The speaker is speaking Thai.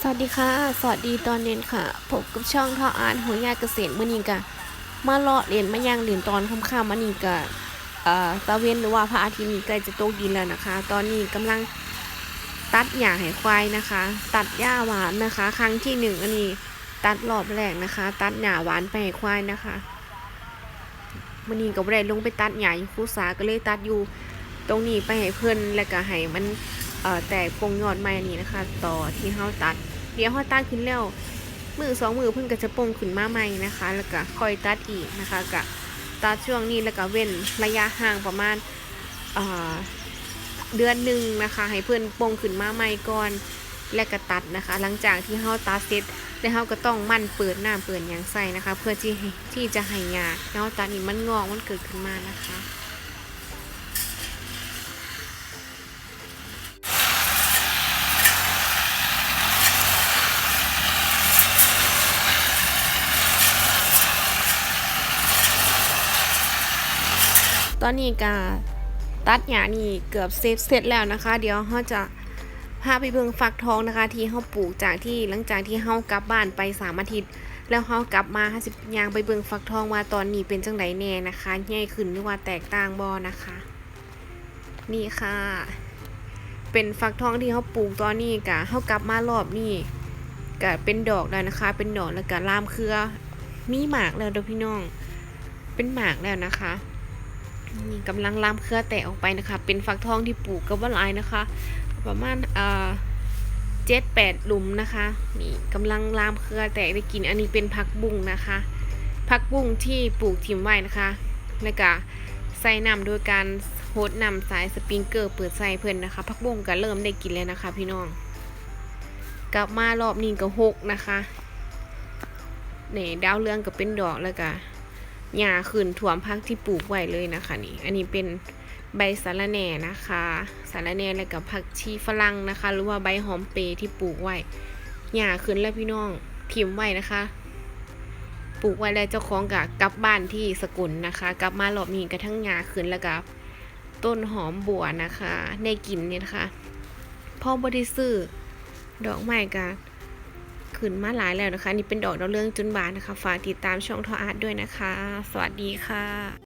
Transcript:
สวัสดีค่ะ สวัสดีตอนเย็นค่ะพบกับช่องท่ออาร์ตหัวยาเกษตรมื่อนี้กะมาเลาะเรียนมายังเรียนตอนค่ำๆมื่อนี้กะเอ่อตะเวนหรือว่าพระอาทิตย์ใกล้จะตกดินแล้วนะคะ ตอนนี้กำลังตัดหญ้าให้ควายนะคะ ตัดหญ้าหวานนะคะ ครั้งที่หนึ่งอันนี้ตัดรอบแรกนะคะ ตัดหญ้าหวานไปให้ควายนะคะมื่อนี้ก็บ่ได้ลงไปตัดหญ้าอยู่คูสาก็เลยตัดอยู่ตรงนี้ไปให้เพิ่นแล้วก็ให้มัน แตกปงยอดใหม่นี่นะคะ ต่อที่เฮาตัด เดี๋ยวเฮาตัดขึ้นแล้วมือสองมือเพิ่นก็จะปงขึ้นมาใหม่นะคะ แล้วก็ค่อยตัดอีกนะคะก็ตัดช่วงนี้แล้วก็เว้นระยะห่างประมาณเเดือนหนึ่งนะคะ ให้เพิ่อนปงขึ้นมาใหม่ก่อนแล้วก็ตัดนะคะ หลังจากที่เฮาตัดเสร็จแล้วเฮาก็ต้องมั่นเปิดหน้ำเปิดยังใส่นะคะ เพื่อที่ที่จะให้หญ้าเฮาตัดนี่มันงอกมันเกิดขึ้นมานะคะ ตอนนี้ก็ตัดหญ้านี่เกือบเซฟเสร็จแล้วนะคะ เดี๋ยวเราจะพาไปเบิ่งฟักทองนะคะ ที่เราปลูกจากที่หลังจากที่เรากลับบ้านไปสามอาทิตย์ แล้วเรากลับมาห้าสิบยางไปเบิ่งฟักทองว่าตอนนี้เป็นจังไดแน่นะคะใหญ่ขึ้นหรือว่าแตกต่างบ่นะคะ นี่ค่ะ เป็นฟักทองที่เขาปลูกตอนนี้กะเขากลับมารอบนี้ก็เป็นดอกแล้วนะคะ เป็นดอกแล้วก็ลามเครือมีหมากแล้วเด้อพี่น้อง เป็นหมากแล้วนะคะ นี่กำลังลามเครือแตกออกไปนะคะ เป็นฟักทองที่ปลูกกับว่าลายนะคะ ประมาณเอ่อเจ็ดแปดหลุมนะคะ นี่กำลังลามเครือแตกได้กิน อันนี้เป็นผักบุ้งนะคะ ผักบุ้งที่ปลูกทิมไว้นะคะแล้วก็ใส่น้ำโดยการโฮดน้ำสายสปริงเกอร์เปิดใส่เพิ่นนะคะผักบุ้งก็เริ่มได้กินแล้วนะคะ พี่น้อง กลับมารอบนี้ก็หกนะคะนี่ดาวเรืองก็เป็นดอกแล้วก็ หญ้าขึ้นถ่วมพักที่ปลูกไว้เลยนะคะนี่ อันนี้เป็นใบสะระแหน่นะคะสะระแหน่แล้วกับผักชีฝรั่งนะคะ หรือว่าใบหอมเปรย์ที่ปลูกไว้หญ้าขึ้นแล้วพี่น้องทิมไว้นะคะ ปลูกไว้แล้วเจ้าของกับกลับบ้านที่สกุลนะคะ กลับมารอบนี้กระทั่งหญ้าขึ้นแล้วกับต้นหอมบัวนะคะ ในกลิ่นเนี่ยนะคะพ่อบริซื้อดอกไม้กัน ขึ้นมาหลายแล้วนะคะ นี่เป็นดอกดาวเรืองจุนบานนะคะ ฝากติดตามช่องทออาร์ตด้วยนะคะ สวัสดีค่ะ